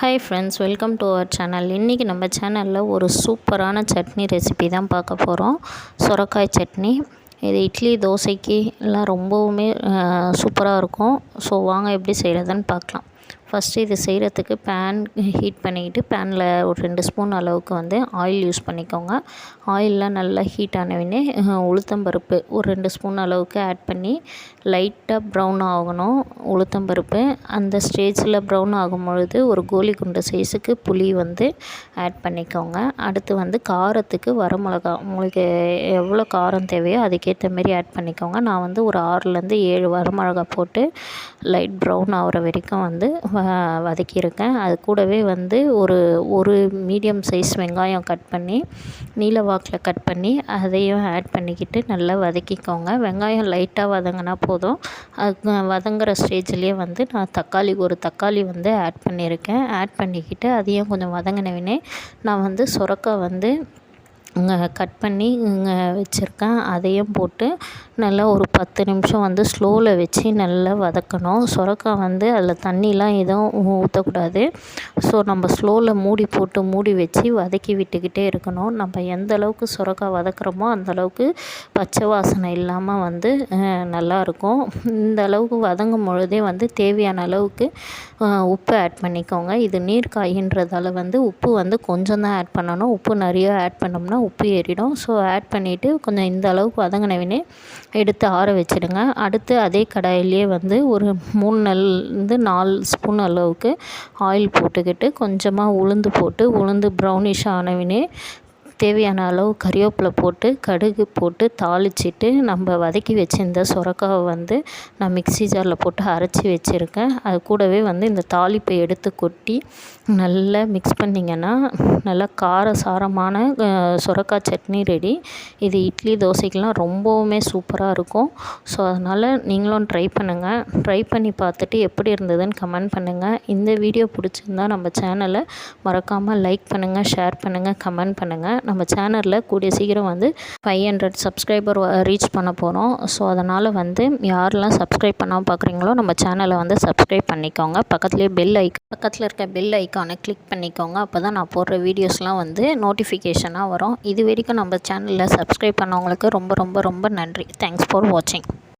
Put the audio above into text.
Hi friends welcome to our channel இன்றைக்கி நம்ம சேனலில் ஒரு சூப்பரான சட்னி ரெசிபி தான் பார்க்க போகிறோம் சுரக்காய் சட்னி. இது இட்லி தோசைக்கு எல்லாம் ரொம்பவுமே சூப்பராக இருக்கும். ஸோ வாங்க எப்படி செய்கிறதுன்னு பார்க்கலாம். ஃபஸ்ட்டு இது செய்கிறதுக்கு பேன் ஹீட் பண்ணிக்கிட்டு பேனில் ஒரு ரெண்டு ஸ்பூன் அளவுக்கு வந்து ஆயில் யூஸ் பண்ணிக்கோங்க. ஆயிலெலாம் நல்லா ஹீட் ஆனவுடனே உளுத்தம்பருப்பு ஒரு ரெண்டு ஸ்பூன் அளவுக்கு ஆட் பண்ணி லைட்டாக ப்ரௌன் ஆகணும் உளுத்தம்பருப்பு அந்த ஸ்டேஜில் ப்ரௌன் ஆகும் பொழுது ஒரு கோலி குண்டு சைஸுக்கு புளி வந்து ஆட் பண்ணிக்கோங்க. அடுத்து வந்து காரத்துக்கு வரமிளகா. உங்களுக்கு எவ்வளோ காரம் தேவையோ அதுக்கேற்ற மாரி ஆட் பண்ணிக்கோங்க. நான் வந்து ஒரு ஆறுலேருந்து ஏழு வரமிளகா போட்டு லைட் ப்ரௌன் ஆகிற வரைக்கும் வந்து வதக்கியிருக்கேன். அது கூடவே வந்து ஒரு ஒரு மீடியம் சைஸ் வெங்காயம் கட் பண்ணி நீல வாக்கில் கட் பண்ணி அதையும் ஆட் பண்ணிக்கிட்டு நல்லா வதக்கிக்கோங்க. வெங்காயம் லைட்டாக வதங்கினா போதும். அது வதங்குற ஸ்டேஜ்லேயே வந்து நான் தக்காளி ஒரு தக்காளி வந்து ஆட் பண்ணியிருக்கேன். ஆட் பண்ணிக்கிட்டு அதையும் கொஞ்சம் வதங்கினவினே நான் வந்து சுரக்காய் வந்து கட் பண்ணி வச்சுருக்கேன். அதையும் போட்டு நல்லா ஒரு பத்து நிமிஷம் வந்து ஸ்லோவில் வச்சு நல்லா வதக்கணும். சுரக்காய் வந்து அதில் தண்ணிலாம் எதுவும் ஊற்றக்கூடாது ஸோ நம்ம ஸ்லோவில் மூடி போட்டு மூடி வச்சு வதக்கி விட்டுக்கிட்டே இருக்கணும். நம்ம எந்த அளவுக்கு சுரக்காய் வதக்குறோமோ அந்தளவுக்கு பச்சை வாசனை இல்லாமல் வந்து நல்லாயிருக்கும் இந்த அளவுக்கு வதங்கும் பொழுதே வந்து தேவையான அளவுக்கு உப்பு ஆட் பண்ணிக்கோங்க. இது நீர்காயின்றதால வந்து உப்பு வந்து கொஞ்சம் தான் ஆட் பண்ணணும். உப்பு நிறைய ஆட் பண்ணோம்னா உப்பு ஏறிடும். ஸோ ஆட் பண்ணிவிட்டு கொஞ்சம் இந்த அளவுக்கு வதங்கினவினே எடுத்து ஆற வச்சுடுங்க. அடுத்து அதே கடாயிலே வந்து ஒரு மூணு நல்லேருந்து நாலு ஸ்பூன் அளவுக்கு ஆயில் போட்டுக்கிட்டு கொஞ்சமாக உளுந்து போட்டு உளுந்து ப்ரௌனிஷ் ஆனவினே தேவையான அளவு கறிவேப்பிலை போட்டு கடுகு போட்டு தாளிச்சிட்டு நம்ம வதக்கி வச்சுருந்த சுரக்காவை வந்து நான் மிக்ஸி ஜாரில் போட்டு அரைச்சி வச்சுருக்கேன். அது கூடவே வந்து இந்த தாளிப்பை எடுத்து கொட்டி நல்லா மிக்ஸ் பண்ணிங்கன்னா நல்லா கார சாரமான சுரக்காய் சட்னி ரெடி இது இட்லி தோசைக்கெலாம் ரொம்பவுமே சூப்பராக இருக்கும். ஸோ அதனால் நீங்களும் ட்ரை பண்ணுங்கள் ட்ரை பண்ணி பார்த்துட்டு எப்படி இருந்ததுன்னு கமெண்ட் பண்ணுங்கள் இந்த வீடியோ பிடிச்சிருந்தா நம்ம சேனலை மறக்காமல் லைக் பண்ணுங்கள் ஷேர் பண்ணுங்கள் கமெண்ட் பண்ணுங்கள் நம்ம சேனலில் கூடிய சீக்கிரம் வந்து ஃபைவ் ஹண்ட்ரட் சப்ஸ்கிரைபர் ரீச் பண்ண போகிறோம் ஸோ அதனால் வந்து யாரெல்லாம் சப்ஸ்கிரைப் பண்ணாமல் பார்க்குறீங்களோ நம்ம சேனலை வந்து சப்ஸ்கிரைப் பண்ணிக்கோங்க. பக்கத்துலேயே பெல் ஐக் பக்கத்தில் இருக்க பெல் ஐக்கானை கிளிக் பண்ணிக்கோங்க. அப்போ தான் நான் போடுற வீடியோஸ்லாம் வந்து நோட்டிஃபிகேஷனாக வரும். இது வரைக்கும் நம்ம சேனலில் சப்ஸ்கிரைப் பண்ணவங்களுக்கு ரொம்ப ரொம்ப ரொம்ப நன்றி. தேங்க்ஸ் ஃபார் வாட்சிங்